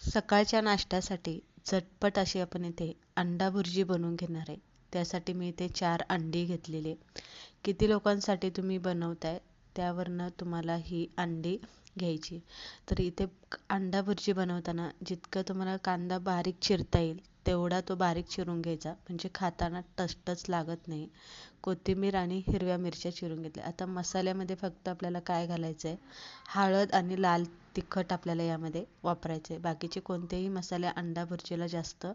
सकाळच्या नाश्त्यासाठी झटपट अशी आपण इथे अंडा भुर्जी बनवून घेणार आहे. त्यासाठी मी इथे चार अंडी घेतलेली किती लोकांसाठी तुम्ही बनवताय त्यावरनं तुम्हाला ही अंडी घ्यायची. तर इथे अंडा भुर्जी बनवताना जितकं तुम्हाला कांदा बारीक चिरता येईल तेवढा तो बारीक चिरून घ्यायचा. म्हणजे खाताना टचटच लागत नाही. कोथिंबीर आणि हिरव्या मिरच्या चिरून घेतल्या. आता मसाल्यामध्ये फक्त आपल्याला काय घालायचं आहे हळद आणि लाल तिखट आपल्याला यामध्ये वापरायचे. बाकीचे कोणतेही मसाले अंडा भुर्जीला जास्त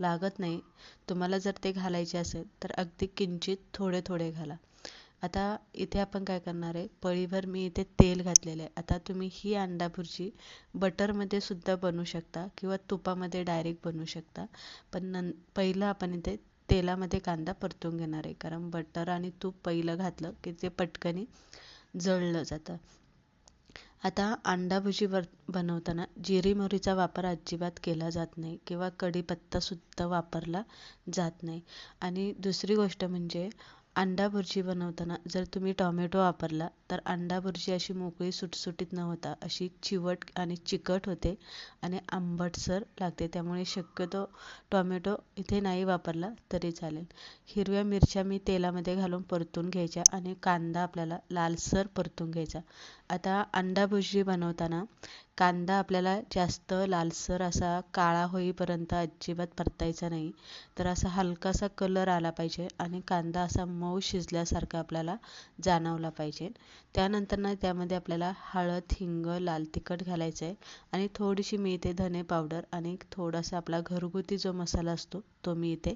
लागत नाही. तुम्हाला जर ते घालायचे असेल तर अगदी किंचित थोडे थोडे घाला. आता इथे आपण काय करणार आहे? पळीभर मी इथे तेल घातलेलं आहे. आता तुम्ही ही अंडा भुर्जी बटरमध्ये सुद्धा बनवू शकता किंवा तुपामध्ये डायरेक्ट बनवू शकता. पण नं पहिलं आपण इथे तेलामध्ये कांदा परतून घेणार आहे. कारण बटर आणि तूप पहिलं घातलं की ते पटकनी जळलं जातं. आता अंडा भुजी वर बनवताना जिरी मोहरीचा वापर अजिबात केला जात नाही किंवा कढीपत्तासुद्धा वापरला जात नाही. आणि दुसरी गोष्ट म्हणजे अंडा भुर्जी बनवताना जर तुम्ही टॉमॅटो वापरला तर अंडा भुर्जी अशी मोकळी सुटसुटीत न होता अशी चिवट आणि चिकट होते आणि आंबटसर लागते. त्यामुळे शक्यतो टॉमॅटो इथे नाही वापरला तरी चालेल. हिरव्या मिरच्या मी तेलामध्ये घालून परतून घ्यायच्या आणि कांदा आपल्याला लालसर परतून घ्यायचा. आता अंडा भुर्जी बनवताना कांदा आपल्याला जास्त लालसर असा काळा होईपर्यंत अजिबात परतायचा नाही. तर असा हलकासा कलर आला पाहिजे आणि कांदा असा मऊ शिजल्यासारखा आपल्याला जाणवला पाहिजे. त्यानंतर ना त्यामध्ये आपल्याला हळद हिंग लाल तिखट घालायचं आहे आणि थोडीशी मी इथे धने पावडर आणि थोडासा आपला घरगुती जो मसाला असतो तो मी इथे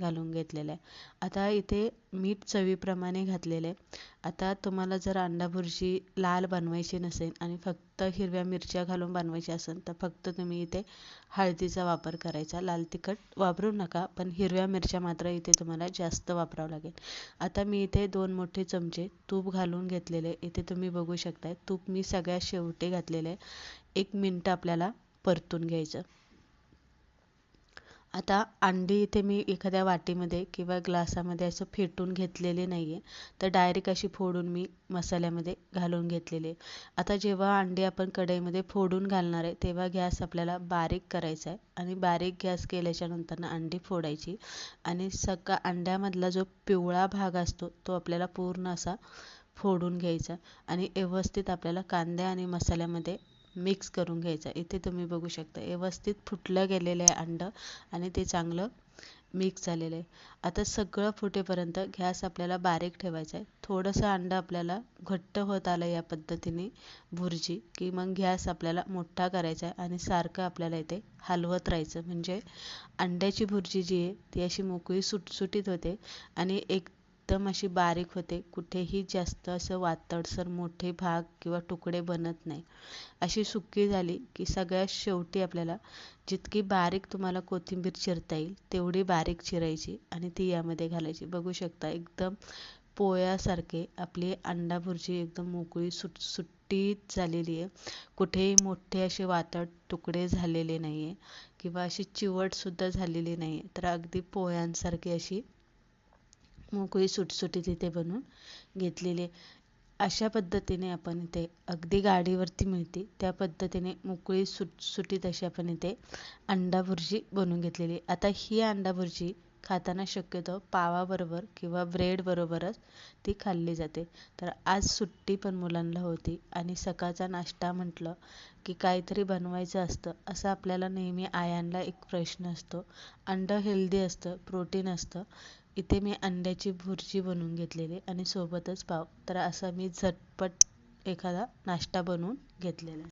घालून घेतलेला आहे. आता इथे मीठ चवीप्रमाणे घातलेलं आहे आता तुम्हाला जर अंडा भुर्जी लाल बनवायची नसेल आणि फक्त हिरव्या मिरच्या घालून बनवायची असेल तर फक्त तुम्ही इथे हळदीचा वापर करायचा. लाल तिखट वापरू नका पण हिरव्या मिरच्या मात्र इथे तुम्हाला जास्त वापरावं लागेल. आता मी इथे दोन मोठे चमचे तूप घालून घेतलेले. इथे तुम्ही बघू शकताय तूप मी सगळ्यात शेवटी घातलेले. एक मिनटं आपल्याला परतून घ्यायचं. आता अंडी इथे मी एखाद्या वाटीमध्ये किंवा ग्लासामध्ये असं फेटून घेतलेले नाही आहे तर डायरेक्ट अशी फोडून मी मसाल्यामध्ये घालून घेतलेले. आता जेव्हा अंडी आपण कढईमध्ये फोडून घालणार आहे तेव्हा गॅस आपल्याला बारीक करायचा आहे आणि बारीक गॅस केल्याच्यानंतर अंडी फोडायची. आणि सगळा अंड्यामधला जो पिवळा भाग असतो तो आपल्याला पूर्ण असा फोडून घ्यायचा. आणि व्यवस्थित आपल्याला कांदे आणि मसाल्यामध्ये मिक्स करून घ्यायचं. इथे तुम्ही बघू शकता व्यवस्थित फुटलं गेलेलं आहे अंडं आणि ते चांगलं मिक्स झालेलं आहे. आता सगळं फुटेपर्यंत गॅस आपल्याला बारीक ठेवायचा आहे. थोडंसं अंडं आपल्याला घट्ट होत आलं या पद्धतीने भुर्जी की मग गॅस आपल्याला मोठा करायचा आहे आणि सारखं आपल्याला इथे हलवत राहायचं. म्हणजे अंड्याची भुर्जी जी आहे ती अशी मोकळी सुटसुटीत होते आणि एक एकदम अशी बारीक होते कुठेही जास्त असं वातडसर मोठे भाग किंवा तुकडे बनत नाही. अशी सुकी झाली की सगळ्यात शेवटी आपल्याला जितकी बारीक तुम्हाला कोथिंबीर चिरता येईल तेवढी बारीक चिरायची आणि ती यामध्ये घालायची. बघू शकता एकदम पोळ्यासारखे आपली अंडा भुर्जी एकदम मोकळी सुट सुट्टीत झालेली आहे. कुठेही मोठे असे वातड तुकडे झालेले नाही आहे किंवा अशी चिवटसुद्धा झालेली नाही आहे तर अगदी पोळ्यांसारखी अशी मोकळी सुटसुटीत इथे बनवून घेतलेली अशा पद्धतीने आपण इथे अगदी गाडीवरती मिळते त्या पद्धतीने मोकळी सुटसुटीत अशी आपण इथे अंडा भुर्जी बनवून घेतलेली आता ही अंडा भुर्जी खाताना शक्यतो पावाबरोबर किंवा ब्रेडबरोबरच ती खाल्ली जाते. तर आज सुट्टी पण मुलांना होती आणि सकाळचा नाश्ता म्हटलं की काहीतरी बनवायचं असतं असं आपल्याला नेहमी आयांना एक प्रश्न असतो. अंडं हेल्दी असतं प्रोटीन असतं. इथे मी अंड्याची भुर्जी बनवून घेतलेली आणि सोबतच पाव. तर असा मी झटपट एखादा नाश्ता बनवून घेतलेला.